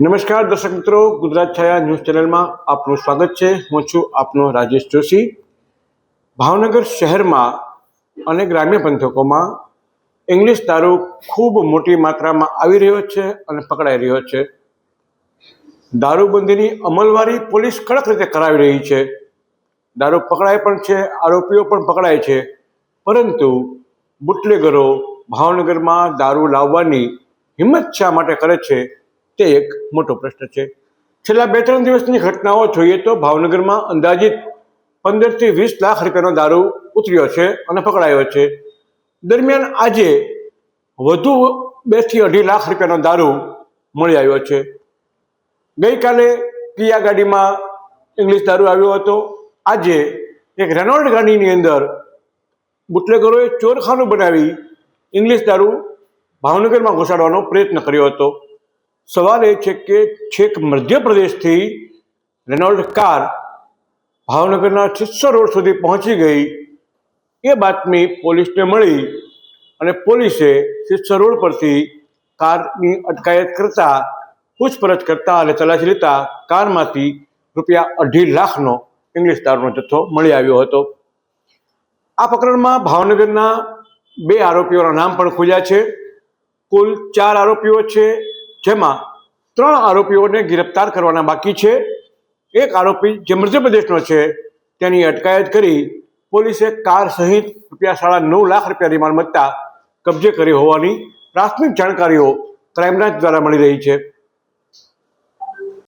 નમસ્કાર, દર્શક મિત્રો. ગુજરાત છાયા ન્યૂઝ ચેનલમાં આપનું સ્વાગત છે. હું છું આપનો રાજેશ જોશી. ભાવનગર શહેરમાં અને ગ્રામ્ય પંથકોમાં ઇંગ્લિશ દારૂ ખૂબ મોટી માત્રામાં આવી રહ્યો છે અને પકડાઈ રહ્યો છે. દારૂબંધીની અમલવારી પોલીસ કડક રીતે કરાવી રહી છે. દારૂ પકડાય પણ છે, આરોપીઓ પણ પકડાય છે. પરંતુ બુટલેગરો ભાવનગરમાં દારૂ લાવવાની હિંમત શા માટે કરે છે તે એક મોટો પ્રશ્ન છે. છેલ્લા બે ત્રણ દિવસની ઘટનાઓ જોઈએ તો ભાવનગરમાં અંદાજિત પંદરથી વીસ લાખ રૂપિયાનો દારૂ ઉતર્યો છે અને પકડાયો છે. દરમિયાન આજે વધુ બેથી અઢી લાખ રૂપિયાનો દારૂ મળી આવ્યો છે. ગઈકાલે કિયા ગાડીમાં ઇંગ્લિશ દારૂ આવ્યો હતો. આજે એક રેનોલ્ડ ગાડીની અંદર બુટલેગરોએ ચોરખાનું બનાવી ઇંગ્લિશ દારૂ ભાવનગરમાં ઘુસાડવાનો પ્રયત્ન કર્યો હતો. સવાલ એ છે કે છેક મધ્યપ્રદેશથી રેનોલ્ડ કાર ભાવનગરના સિસ્સો રોડ સુધી પહોંચી ગઈ. એ બાતમી પોલીસને મળી અને પોલીસે સિસ્સો રોડ પરથી કારની અટકાયત કરતા, પૂછપરછ કરતા અને તલાશી લેતા કારમાંથી રૂપિયા અઢી લાખનો ઇંગ્લિશ દારૂનો જથ્થો મળી આવ્યો હતો. આ પ્રકરણમાં ભાવનગરના બે આરોપીઓના નામ પણ ખુલ્યા છે. કુલ ચાર આરોપીઓ છે. જેમાં ત્રણ આરોપીઓને ગિરફતાર કરવાના બાકી છે. એક આરોપી જે મધ્યપ્રદેશનો છે, તેની અટકાયત કરી પોલીસે કાર સહિત રૂપિયા સાડા નવ લાખ રૂપિયાની માલમત્તા કબજે કરી હોવાની પ્રાથમિક જાણકારીઓ ક્રાઇમ બ્રાન્ચ દ્વારા મળી રહી છે.